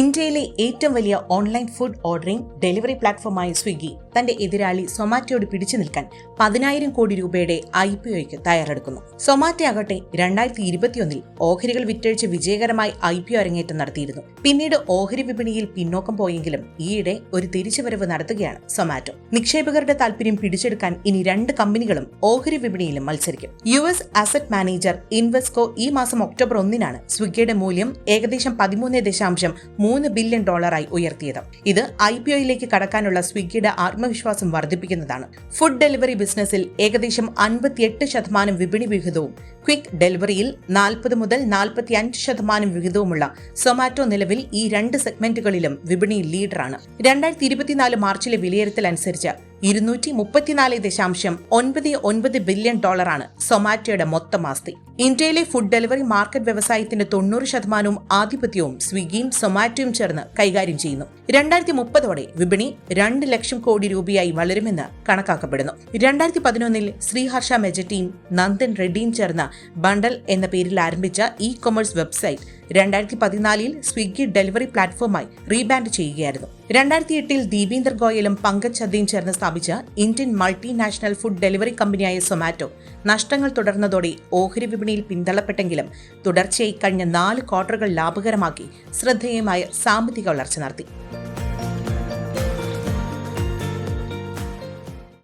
ഇന്ത്യയിലെ ഏറ്റവും വലിയ ഓൺലൈൻ ഫുഡ് ഓർഡറിംഗ് ഡെലിവറി പ്ലാറ്റ്ഫോമായ സ്വിഗ്ഗി തന്റെ എതിരാളി സൊമാറ്റോയോട് പിടിച്ചു നിൽക്കാൻ പതിനായിരം കോടി രൂപയുടെ ഐ പി ഒയ്ക്ക് തയ്യാറെടുക്കുന്നു. സൊമാറ്റോ ആകട്ടെ രണ്ടായിരത്തി ഇരുപത്തിയൊന്നിൽ ഓഹരികൾ വിറ്റഴിച്ച് വിജയകരമായി ഐ പി ഒ അരങ്ങേറ്റം നടത്തിയിരുന്നു. പിന്നീട് ഓഹരി വിപണിയിൽ പിന്നോക്കം പോയെങ്കിലും ഈയിടെ ഒരു തിരിച്ചുവരവ് നടത്തുകയാണ് സൊമാറ്റോ. നിക്ഷേപകരുടെ താൽപര്യം പിടിച്ചെടുക്കാൻ ഇനി രണ്ട് കമ്പനികളും ഓഹരി വിപണിയിലും മത്സരിക്കും. U S asset manager Invesco ഈ മാസം ഒക്ടോബർ ഒന്നിനാണ് സ്വിഗ്ഗിയുടെ മൂല്യം ഏകദേശം പതിമൂന്ന് ദശാംശം മൂന്ന് ബില്യൺ ഡോളറായി ഉയർത്തിയത്. ഇത് ഐ പി ഒയിലേക്ക് കടക്കാനുള്ള സ്വിഗ്ഗിയുടെ ആത്മവിശ്വാസം വർദ്ധിപ്പിക്കുന്നതാണ്. ഫുഡ് ഡെലിവറി ബിസിനസ്സിൽ ഏകദേശം അൻപത്തിയെട്ട് ശതമാനം വിപണി വിഹിതവും ക്വിക്ക് ഡെലിവറിയിൽ നാൽപ്പത് മുതൽ നാൽപ്പത്തി അഞ്ച് ശതമാനം വിഹിതവുമുള്ള സൊമാറ്റോ നിലവിൽ ഈ രണ്ട് സെഗ്മെന്റുകളിലും വിപണി ലീഡറാണ്. രണ്ടായിരത്തി ഇരുപത്തിനാല് മാർച്ചിലെ വിലയിരുത്തൽ അനുസരിച്ച് ഇരുന്നൂറ്റി മുപ്പത്തിനാല് ദശാംശം ഒൻപത് ഒൻപത് ബില്യൺ ഡോളറാണ് സൊമാറ്റോയുടെ മൊത്തം ആസ്തി. ഇന്ത്യയിലെ ഫുഡ് ഡെലിവറി മാർക്കറ്റ് വ്യവസായത്തിന്റെ തൊണ്ണൂറ് ശതമാനവും ആധിപത്യവും സ്വിഗ്ഗിയും സൊമാറ്റോയും ചേർന്ന് കൈകാര്യം ചെയ്യുന്നു. രണ്ടായിരത്തി മുപ്പതോടെ വിപണി രണ്ട് ലക്ഷം കോടി രൂപയായി വളരുമെന്ന് കണക്കാക്കപ്പെടുന്നു. രണ്ടായിരത്തി പതിനൊന്നിൽ ശ്രീഹർഷ മെജറ്റിയും നന്ദൻ റെഡ്ഡിയും ചേർന്ന ബണ്ടൽ എന്ന പേരിൽ ആരംഭിച്ച ഇ കൊമേഴ്സ് വെബ്സൈറ്റ് രണ്ടായിരത്തി പതിനാലിൽ സ്വിഗ്ഗി ഡെലിവറി പ്ലാറ്റ്ഫോമായി റീബാൻഡ് ചെയ്യുകയായിരുന്നു. രണ്ടായിരത്തി എട്ടിൽ ദീപീന്ദർ ഗോയലും പങ്കജ് ചദ്ദയും ചേർന്ന് സ്ഥാപിച്ച ഇന്ത്യൻ മൾട്ടിനാഷണൽ ഫുഡ് ഡെലിവറി കമ്പനിയായ സൊമാറ്റോ നഷ്ടങ്ങൾ തുടർന്നതോടെ ഓഹരി വിപണിയിൽ പിന്തള്ളപ്പെട്ടെങ്കിലും തുടർച്ചയായി കഴിഞ്ഞ നാല് ക്വാർട്ടറുകൾ ലാഭകരമാക്കി ശ്രദ്ധേയമായ സാമ്പത്തിക വളർച്ച നടത്തി.